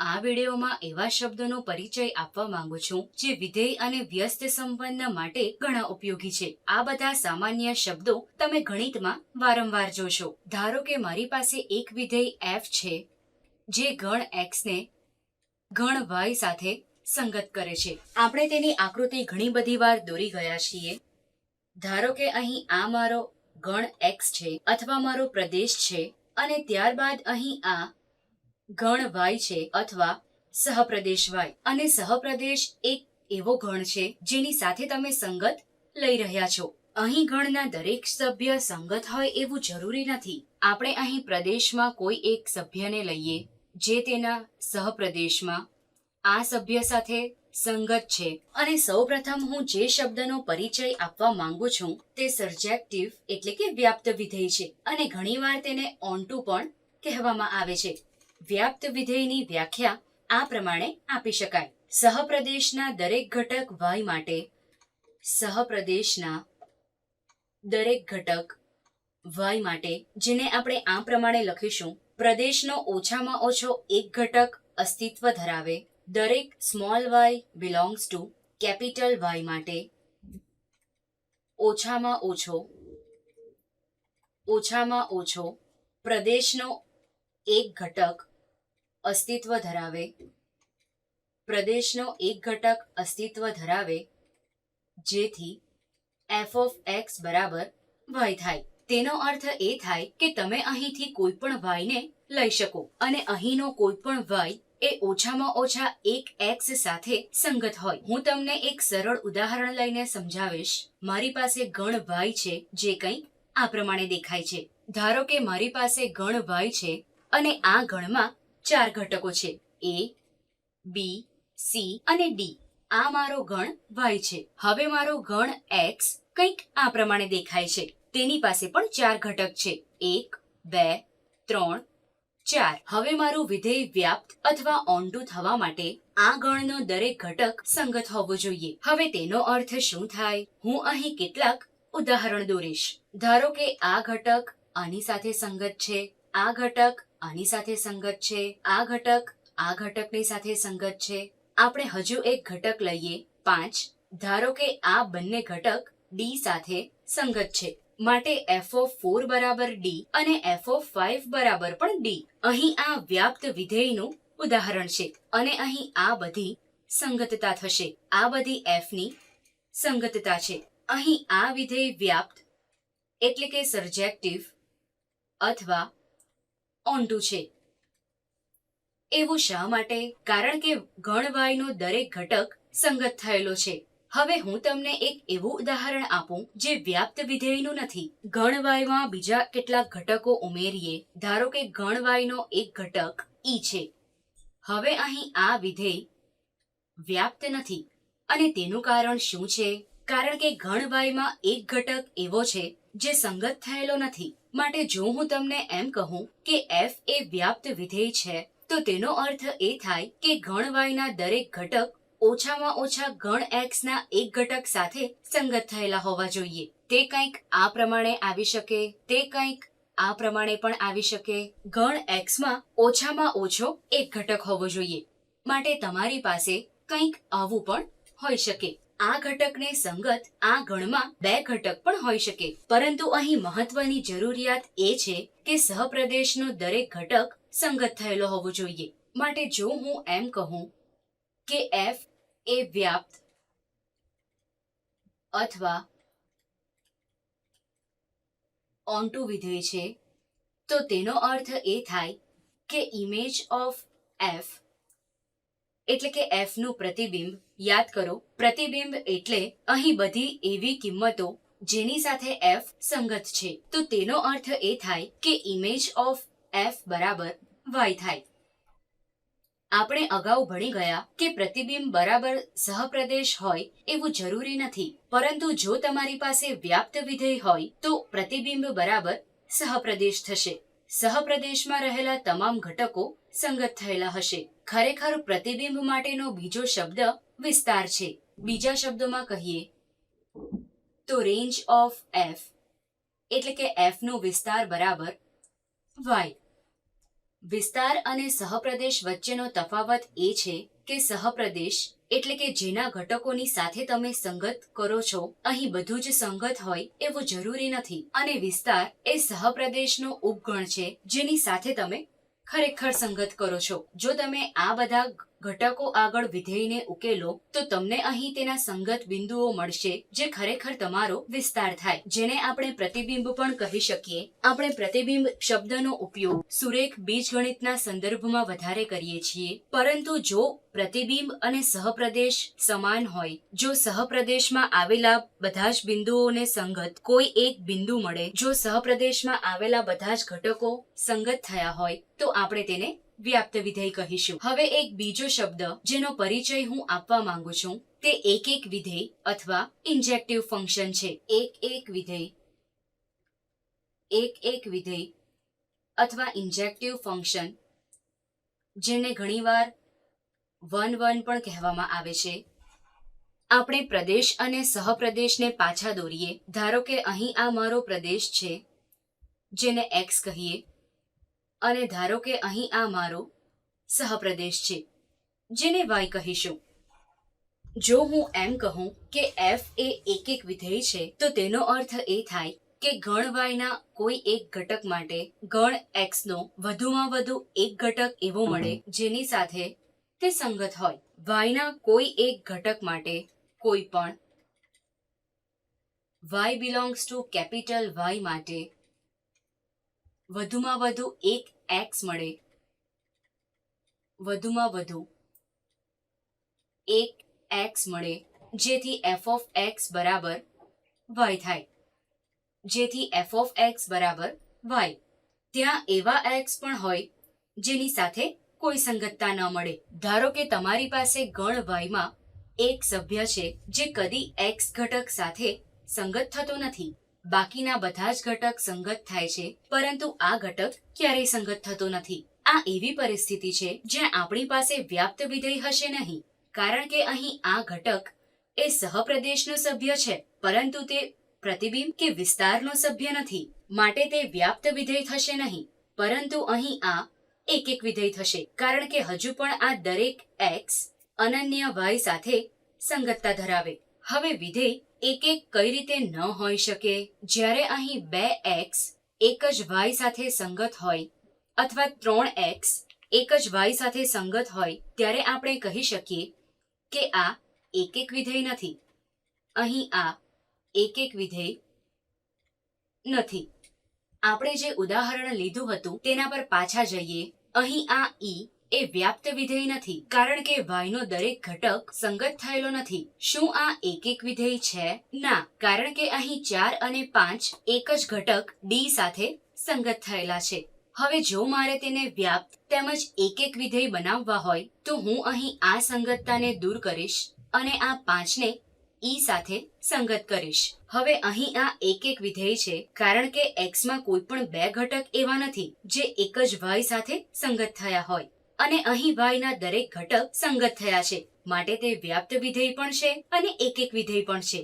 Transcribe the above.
આ વિડીયોમાં એવા શબ્દોનો પરિચય આપવા માંગુ છું, જે વિધેય અને વ્યસ્ત સંબંધ માટે ઘણા ઉપયોગી છે. આ બધા સામાન્ય શબ્દો તમે ગણિતમાં વારંવાર જોશો. ધારો કે મારી પાસે એક વિધેય એફ છે, જે ગણ એક્સને ગણ વાય સાથે સંગત કરે છે. આપણે તેની આકૃતિ ઘણી બધી વાર દોરી ગયા છીએ. ધારો કે અહીં આ મારો ગણ એક્સ છે, અથવા મારો પ્રદેશ છે, અને ત્યારબાદ અહીં આ ગણ y છે અથવા સહપ્રદેશ y અને સહપ્રદેશ એક એવો ગણ છે જેની સાથે તમે સંગત લઈ રહ્યા છો. અહીં ગણના દરેક સભ્ય સંગત હોય એવું જરૂરી નથી. આપણે અહીં પ્રદેશમાં કોઈ એક સભ્યને લઈએ જે તેના સહપ્રદેશમાં આ સભ્ય સાથે સંગત છે. અને સૌપ્રથમ હું જે શબ્દનો પરિચય આપવા માંગુ છું તે સર્જેક્ટિવ એટલે કે વ્યાપ્ત વિધેય છે. અને ઘણીવાર તેને ઓન્ટુ પણ કહેવામાં આવે છે. વ્યાપ્ત વિધેયની વ્યાખ્યા આ પ્રમાણે આપી શકાય. સહપ્રદેશના દરેક ઘટક વાય માટે સહપ્રદેશના દરેક ઘટક વાય માટે, જેને આપણે આ પ્રમાણે લખીશું, પ્રદેશનો ઓછામાં ઓછો એક ઘટક અસ્તિત્વ ધરાવે. દરેક small y belongs to capital Y માટે ઓછામાં ઓછો ઓછામાં ઓછો પ્રદેશનો એક ઘટક અસ્તિત્વ ધરાવે. પ્રદેશનો એક ઘટક અસ્તિત્વ ધરાવે, જેથી એફ ઓફ એક્સ બરાબર વાય થાય. તેનો અર્થ એ થાય કે તમે અહીંથી કોઈ પણ વાયને લઈ શકો અને અહીંનો કોઈ પણ વાય એ ઓછામાં ઓછા એક એક્સ સાથે સંગત હોય. હું તમને એક સરળ ઉદાહરણ લઈને સમજાવીશ. મારી પાસે ગણ વાય છે, જે કંઈ આ પ્રમાણે દેખાય છે. ધારો કે મારી પાસે ગણ વાય છે અને આ ગણમાં ચાર ઘટકો છે. એ બી સી અને ડી આ મારો ગણ વાય છે. હવે મારો ગણ એક્સ કંઈક આ પ્રમાણે દેખાય છે. તેની પાસે પણ ચાર ઘટક છે. એક, બે, ત્રણ, ચાર. હવે મારું વિધેય વ્યાપ્ત અથવા ઓન્ટુ થવા માટે આ ગણનો દરેક ઘટક સંગત હોવો જોઈએ. હવે તેનો અર્થ શું થાય? હું અહીં કેટલાક ઉદાહરણ દોરીશ. ધારો કે આ ઘટક આની સાથે સંગત છે. આ ઘટક આની સાથે સંગત છે, આ ઘટક આ ઘટકની સાથે સંગત છે. આપણે હજુ એક ઘટક લઈએ, પાંચ. ધારો કે આ બંને ઘટક ડી સાથે સંગત છે. માટે એફ ઓફ ફોર બરાબર ડી અને એફ ઓફ ફાઈવ બરાબર પણ ડી અહીં આ વ્યાપ્ત વિધેયનું ઉદાહરણ છે અને અહીં આ બધી સંગતતા થશે. આ બધી એફની સંગતતા છે. અહીં આ વિધેય વ્યાપ્ત એટલે કે સર્જેક્ટિવ અથવા ઓન્ટુ છે. એવું શા માટે? કારણ કે ગણવાયનો દરેક ઘટક સંગત થયેલો છે. હવે હું તમને એક એવું ઉદાહરણ આપું જે વ્યાપ્ત વિધેયનું નથી. ગણવાયમાં બીજા કેટલાક ઘટકો ઉમેરીએ, ધારો કે ગણવાયનો એક ઘટક ઈ છે. હવે અહીં આ વિધેય વ્યાપ્ત નથી. અને તેનું કારણ શું છે? કારણ કે ગણવાયમાં એક ઘટક એવો છે જે સંગત થયેલો નથી. માટે જો હું તમને એમ કહું કે એફ એ વ્યાપ્ત વિધેય છે, તો તેનો અર્થ એ થાય કે ગણવાયના દરેક ઘટક ઓછામાં ઓછા ગણ એક્સ ના એક ઘટક સાથે સંગત થયેલા હોવા જોઈએ. તે કંઈક આ પ્રમાણે આવી શકે, તે કંઈક આ પ્રમાણે પણ આવી શકે. ગણ એક્સમાં ઓછામાં ઓછો એક ઘટક હોવો જોઈએ. માટે તમારી પાસે કંઈક આવું પણ હોઈ શકે. આ ઘટકને સંગત આ ગણમાં બે ઘટક પણ હોઈ શકે. પરંતુ અહીં મહત્વની જરૂરિયાત એ છે કે સહપ્રદેશનો દરેક ઘટક સંગત થયેલો હોવો જોઈએ. માટે જો હું એમ કહું કે એફ એ વ્યાપ્ત અથવા ઓન્ટુ વિધેય છે, તો તેનો અર્થ એ થાય કે ઇમેજ ઓફ એફ એટલે કે એફનું પ્રતિબિંબ, યાદ કરો, પ્રતિબિંબ એટલે અહીં બધી એવી કિંમતો જેની સાથે એફ સંગત છે. તો તેનો અર્થ એ થાય કે ઇમેજ ઓફ એફ બરાબર વાય થાય. આપણે અગાઉ ભણી ગયા કે પ્રતિબિંબ બરાબર સહપ્રદેશ હોય એવું જરૂરી નથી. પરંતુ જો તમારી પાસે વ્યાપ્ત વિધેય હોય તો પ્રતિબિંબ બરાબર સહપ્રદેશ થશે. સહપ્રદેશમાં રહેલા તમામ ઘટકો સંગત થયેલા હશે. ખરેખર પ્રતિબિંબ માટેનો બીજો શબ્દ વિસ્તાર છે. બીજા શબ્દોમાં કહીએ તો રેન્જ ઓફ એફ, એટલે કે એફનો વિસ્તાર બરાબર વાય. વિસ્તાર અને સહપ્રદેશ વચ્ચેનો તફાવત એ છે કે સહપ્રદેશ એટલે કે જેના ઘટકોની સાથે તમે સંગત કરો છો, અહીં બધું જ સંગત હોય એવું જરૂરી નથી. અને વિસ્તાર એ સહપ્રદેશનો ઉપગણ છે, જેની સાથે તમે ખરેખર સંગત કરો છો. જો તમે આ બધા ઘટકો આગળ વિધેયને ઉકેલો, તો તમને અહીં તેના સંગત બિંદુઓ મળશે, જે ખરેખર તમારો વિસ્તાર થાય. જેને આપણે પ્રતિબિંબ પણ કહી શકીએ. આપણે પ્રતિબિંબ શબ્દનો ઉપયોગ સુરેખ બીજગણિતના સંદર્ભમાં વધારે કરીએ છીએ. પરંતુ જો પ્રતિબિંબ અને સહપ્રદેશ સમાન હોય, જો સહપ્રદેશમાં આવેલા બધા જ બિંદુઓને સંગત કોઈ એક બિંદુ મળે, જો સહપ્રદેશમાં આવેલા બધા જ ઘટકો સંગત થયા હોય, તો આપણે તેને વ્યાપ્ત વિધેય કહીશું. હવે એક બીજો શબ્દ, જેનો પરિચય હું આપવા માંગુ છું, તે એક એક વિધેય અથવા ઇન્જેક્ટિવ ફંક્શન છે. એક એક વિધેય એક એક વિધેય અથવા ઇન્જેક્ટિવ ફંક્શન, જેને ઘણીવાર વન વન પણ કહેવામાં આવે છે. આપણે પ્રદેશ અને સહપ્રદેશને પાછા દોરીએ. ધારો કે અહીં આ મારો પ્રદેશ છે, જેને એક્સ કહીએ. અને ધારો કે અહીં આ મારો સહપ્રદેશ છે, જેને વાય કહીશું. જો હું એમ કહું કે એફ એ એક એક વિધેય છે, તો તેનો અર્થ એ થાય કે ગણ વાયના કોઈ એક ઘટક માટે ગણ એક્સનો વધુમાં વધુ એક ઘટક એવો મળે જેની સાથે તે સંગત હોય. વાયના કોઈ એક ઘટક માટે કોઈ પણ. Y belongs to capital Y માટે વધુમાં વધુ એક એક્સ મળે. વધુમાં વધુ એક એક્સ મળે, જેથી એફ ઓફ એક્સ બરાબર વાય થાય. જેથી એફ ઓફ એક્સ બરાબર વાય. ત્યાં એવા એક્સ પણ હોય, જેની સાથે કોઈ સંગતતા ન મળે. ધારો કે તમારી પાસે ગણ વાયમાં એક સભ્ય છે, જે કદી એક્સ ઘટક સાથે સંગત થતો નથી. બાકીના બધા જ ઘટક સંગત થાય છે, પરંતુ આ ઘટક ક્યારેય સંગત થતો નથી. આ એવી પરિસ્થિતિ છે, જ્યાં આપણી પાસે વ્યાપ્ત વિધેય હશે નહીં, કારણ કે અહીં આ ઘટક એ સહપ્રદેશનો સભ્ય છે, પરંતુ તે પ્રતિબિંબ કે વિસ્તારનો સભ્ય નથી. માટે તે વ્યાપ્ત વિધેય થશે નહીં, પરંતુ અહીં આ એક એક વિધેય થશે, કારણ કે હજુ પણ આ દરેક એક્સ અનન્ય વાય સાથે સંગતતા ધરાવે. હવે વિધેય એક એક કઈ રીતે ન હોઈ શકે? જ્યારે અહીં બે એક્સ એક જ વાય સાથે સંગત હોય અથવા ત્રણ એક્સ એક જ વાય સાથે સંગત હોય, ત્યારે આપણે કહી શકીએ કે આ એક એક વિધેય નથી. અહીં આ એક એક વિધેય નથી. આપણે જે ઉદાહરણ લીધું હતું તેના પર પાછા જઈએ. અહીં આ ઈ એ વ્યાપ્ત વિધેય નથી, કારણ કે વાયનો દરેક ઘટક સંગત થયેલો નથી. શું આ એક એક વિધેય છે? ના, કારણ કે અહીં ચાર અને પાંચ એક જ ઘટક ડી સાથે સંગત થયેલા છે. હવે જો મારે તેને વ્યાપ્ત તેમજ એક એક વિધેય બનાવવા હોય, તો હું અહીં આ સંગતતાને દૂર કરીશ અને આ પાંચને ઈ સાથે સંગત કરીશ. હવે અહીં આ એક એક વિધેય છે, કારણ કે એક્સમાં કોઈ પણ બે ઘટક એવા નથી, જે એક જ વાય સાથે સંગત થયા હોય. અને અહીં વાયના દરેક ઘટક સંગત થયા છે. માટે તે વ્યાપ્ત વિધેય પણ છે અને એક એક વિધેય પણ છે.